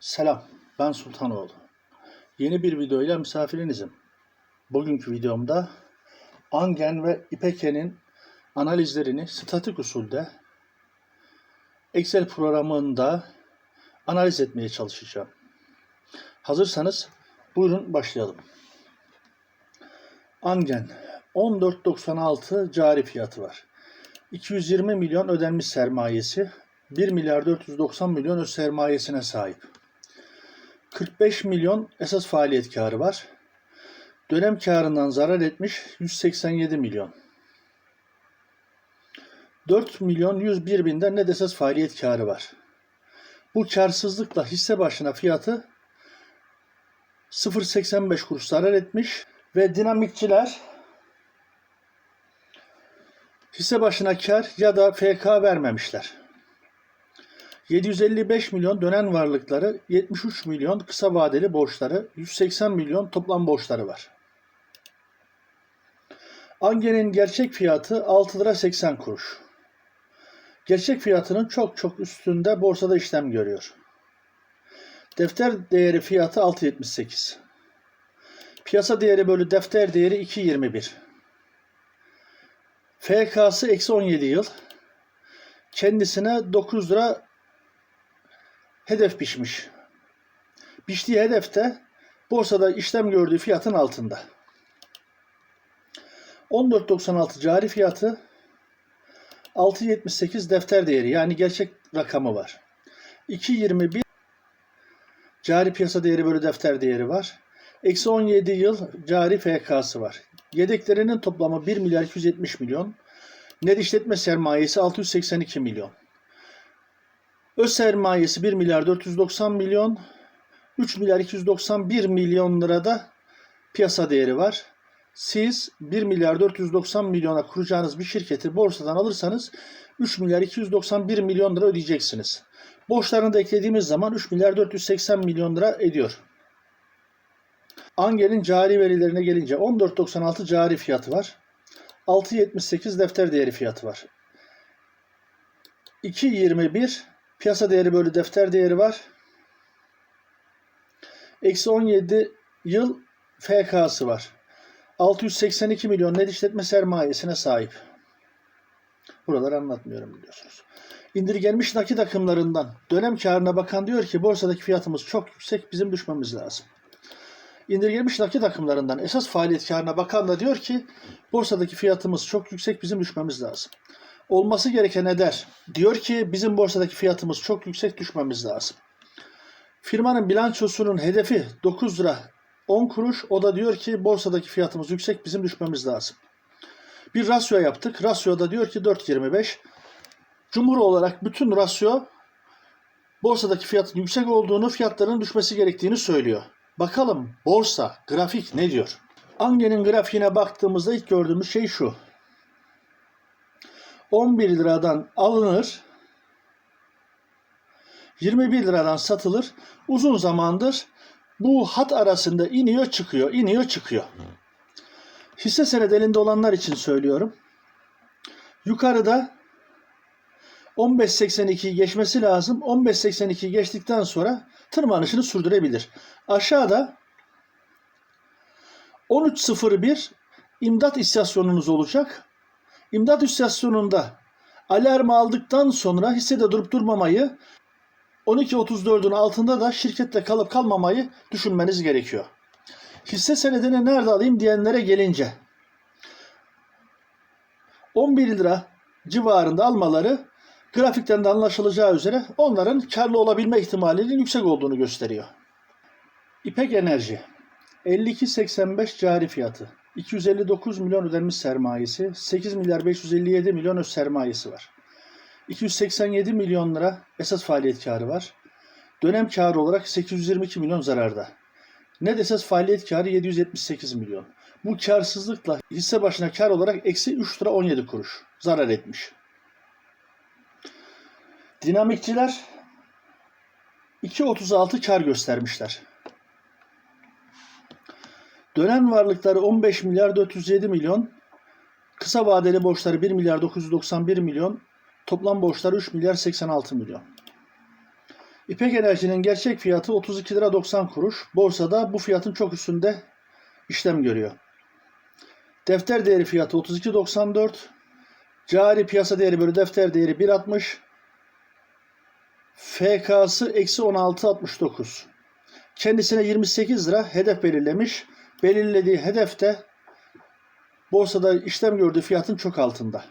Selam, ben Sultanoğlu. Yeni bir videoyla misafirinizim. Bugünkü videomda Angen ve İpeke'nin analizlerini statik usulde Excel programında analiz etmeye çalışacağım. Hazırsanız buyurun başlayalım. Angen 14.96 cari fiyatı var. 220 milyon ödenmiş sermayesi, 1 milyar 490 milyon öz sermayesine sahip. 45 milyon esas faaliyet karı var. Dönem karından zarar etmiş 187 milyon. 4 milyon 101 binden net esas faaliyet karı var. Bu karsızlıkla hisse başına fiyatı 0.85 kuruş zarar etmiş ve dinamikçiler hisse başına kar ya da FK vermemişler. 755 milyon dönen varlıkları, 73 milyon kısa vadeli borçları, 180 milyon toplam borçları var. Ange'nin gerçek fiyatı 6 lira 80 kuruş. Gerçek fiyatının çok çok üstünde borsada işlem görüyor. Defter değeri fiyatı 6.78. Piyasa değeri bölü defter değeri 2.21. FK'sı eksi 17 yıl. Kendisine 9 lira hedef biçmiş. Biçtiği hedefte borsada işlem gördüğü fiyatın altında. 14.96 cari fiyatı 6.78 defter değeri yani gerçek rakamı var. 2.21 cari piyasa değeri bölü defter değeri var. Eksi 17 yıl cari FK'sı var. Yedeklerinin toplamı 1 milyar 270 milyon. Net işletme sermayesi 682 milyon. Öz sermayesi 1 milyar 490 milyon. 3 milyar 291 milyon lirada piyasa değeri var. Siz 1 milyar 490 milyona kuracağınız bir şirketi borsadan alırsanız 3 milyar 291 milyon lira ödeyeceksiniz. Borçlarını da eklediğimiz zaman 3 milyar 480 milyon lira ediyor. Angel'in cari verilerine gelince 14.96 cari fiyatı var. 6.78 defter değeri fiyatı var. 2.21 piyasa değeri bölü defter değeri var. Eksi 17 yıl FK'sı var. 682 milyon net işletme sermayesine sahip. Buraları anlatmıyorum biliyorsunuz. İndirgenmiş nakit akımlarından dönem karına bakan diyor ki borsadaki fiyatımız çok yüksek bizim düşmemiz lazım. İndirgenmiş nakit akımlarından esas faaliyet karına bakan da diyor ki borsadaki fiyatımız çok yüksek bizim düşmemiz lazım. Olması gereken eder. Diyor ki bizim borsadaki fiyatımız çok yüksek düşmemiz lazım. Firmanın bilançosunun hedefi 9 lira 10 kuruş. O da diyor ki borsadaki fiyatımız yüksek bizim düşmemiz lazım. Bir rasyo yaptık. Rasyoda diyor ki 4.25. Cumhur olarak bütün rasyo borsadaki fiyatın yüksek olduğunu, fiyatların düşmesi gerektiğini söylüyor. Bakalım borsa, grafik ne diyor? Ange'nin grafiğine baktığımızda ilk gördüğümüz şey şu. 11 liradan alınır, 21 liradan satılır. Uzun zamandır bu hat arasında iniyor çıkıyor, iniyor çıkıyor. Hisse senedi elinde olanlar için söylüyorum. Yukarıda 15.82'yi geçmesi lazım. 15.82'yi geçtikten sonra tırmanışını sürdürebilir. Aşağıda 13.01 imdat istasyonunuz olacak. İmdat istasyonunda alarmı aldıktan sonra hissede durup durmamayı 12.34'ün altında da şirkette kalıp kalmamayı düşünmeniz gerekiyor. Hisse senedini nerede alayım diyenlere gelince 11 lira civarında almaları grafikten de anlaşılacağı üzere onların karlı olabilme ihtimalinin yüksek olduğunu gösteriyor. İpek Enerji 52.85 cari fiyatı. 259 milyon ödenmiş sermayesi, 8 milyar 557 milyon öz sermayesi var. 287 milyon lira esas faaliyet karı var. Dönem karı olarak 822 milyon zararda. Net esas faaliyet karı 778 milyon. Bu karsızlıkla hisse başına kar olarak eksi 3 lira 17 kuruş zarar etmiş. Dinamikçiler 2.36 kar göstermişler. Dönen varlıkları 15 milyar 407 milyon, kısa vadeli borçları 1 milyar 991 milyon, toplam borçları 3 milyar 86 milyon. İpek Enerji'nin gerçek fiyatı 32 lira 90 kuruş. Borsada bu fiyatın çok üstünde işlem görüyor. Defter değeri fiyatı 32.94. Cari piyasa değeri bölü defter değeri 1.60. FK'sı eksi 16.69. Kendisine 28 lira hedef belirlemiş. Belirlediği hedefte borsada işlem gördüğü fiyatın çok altında.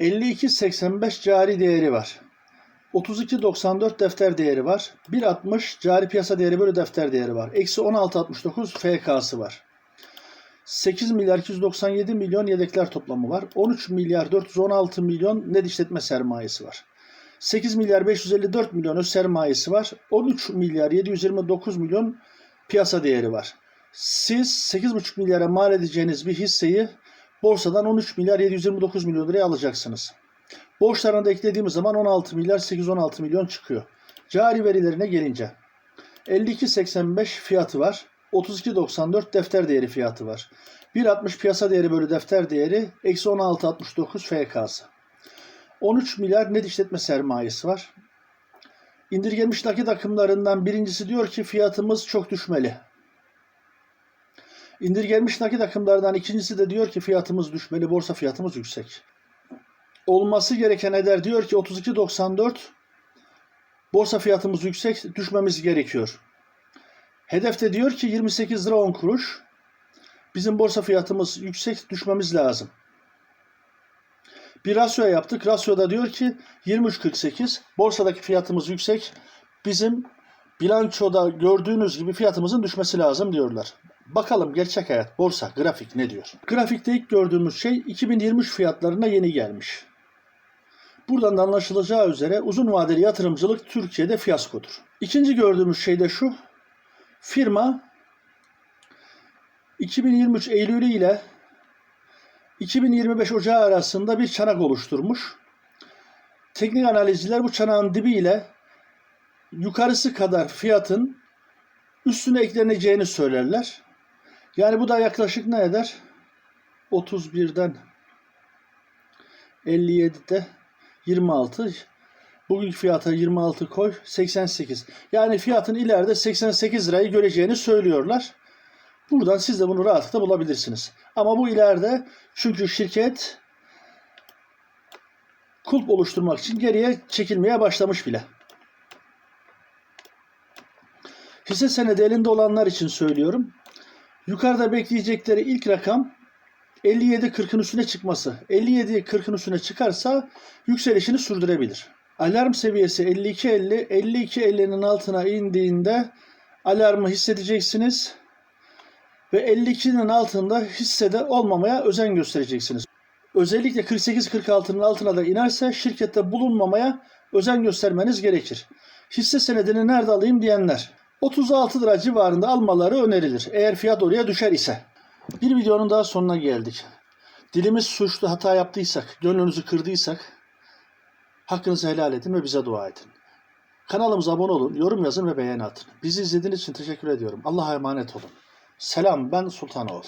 52.85 cari değeri var. 32.94 defter değeri var. 1.60 cari piyasa değeri bölü defter değeri var. Eksi 16.69 FK'sı var. 8 milyar 297 milyon yedekler toplamı var. 13 milyar 416 milyon net işletme sermayesi var. 8 milyar 554 milyon öz sermayesi var. 13 milyar 729 milyon piyasa değeri var. Siz 8,5 milyara mal edeceğiniz bir hisseyi borsadan 13 milyar 729 milyon liraya alacaksınız. Borçlarına da eklediğimiz zaman 16 milyar 816 milyon çıkıyor. Cari verilerine gelince 52.85 fiyatı var. 32.94 defter değeri fiyatı var. 1.60 piyasa değeri bölü defter değeri eksi 16.69 FK'sı. 13 milyar net işletme sermayesi var. İndirgenmiş nakit akımlarından birincisi diyor ki fiyatımız çok düşmeli. İndirgenmiş nakit akımlardan ikincisi de diyor ki fiyatımız düşmeli, borsa fiyatımız yüksek. Olması gereken eder diyor ki 32.94 borsa fiyatımız yüksek, düşmemiz gerekiyor. Hedefte diyor ki 28 lira 10 kuruş. Bizim borsa fiyatımız yüksek, düşmemiz lazım. Bir rasyo yaptık. Rasyoda diyor ki 23.48. Borsadaki fiyatımız yüksek. Bizim bilançoda gördüğünüz gibi fiyatımızın düşmesi lazım diyorlar. Bakalım gerçek hayat, borsa, grafik ne diyor? Grafikte ilk gördüğümüz şey 2023 fiyatlarına yeni gelmiş. Buradan da anlaşılacağı üzere uzun vadeli yatırımcılık Türkiye'de fiyaskodur. İkinci gördüğümüz şey de şu. Firma 2023 Eylülü ile 2025 Ocağı arasında bir çanak oluşturmuş. Teknik analizciler bu çanağın dibi ile yukarısı kadar fiyatın üstüne ekleneceğini söylerler. Yani bu da yaklaşık ne eder? 31'den 57'de 26 Bugünkü fiyata 26 koy 88. Yani fiyatın ileride 88 lirayı göreceğini söylüyorlar. Buradan siz de bunu rahatlıkla bulabilirsiniz. Ama bu ileride çünkü şirket kulp oluşturmak için geriye çekilmeye başlamış bile. Hisse senedi elinde olanlar için söylüyorum. Yukarıda bekleyecekleri ilk rakam 57.40'ın üstüne çıkması. 57.40'ın üstüne çıkarsa yükselişini sürdürebilir. Alarm seviyesi 52.50. 52.50'nin altına indiğinde alarmı hissedeceksiniz ve 52'nin altında hissede olmamaya özen göstereceksiniz. Özellikle 48-46'nın altına da inerse şirkette bulunmamaya özen göstermeniz gerekir. Hisse senedini nerede alayım diyenler 36 lira civarında almaları önerilir eğer fiyat oraya düşer ise. Bir videonun daha sonuna geldik. Dilimiz suçlu hata yaptıysak, gönlünüzü kırdıysak hakkınızı helal edin ve bize dua edin. Kanalımıza abone olun, yorum yazın ve beğeni atın. Bizi izlediğiniz için teşekkür ediyorum. Allah'a emanet olun. Selam ben Sultanoğlu.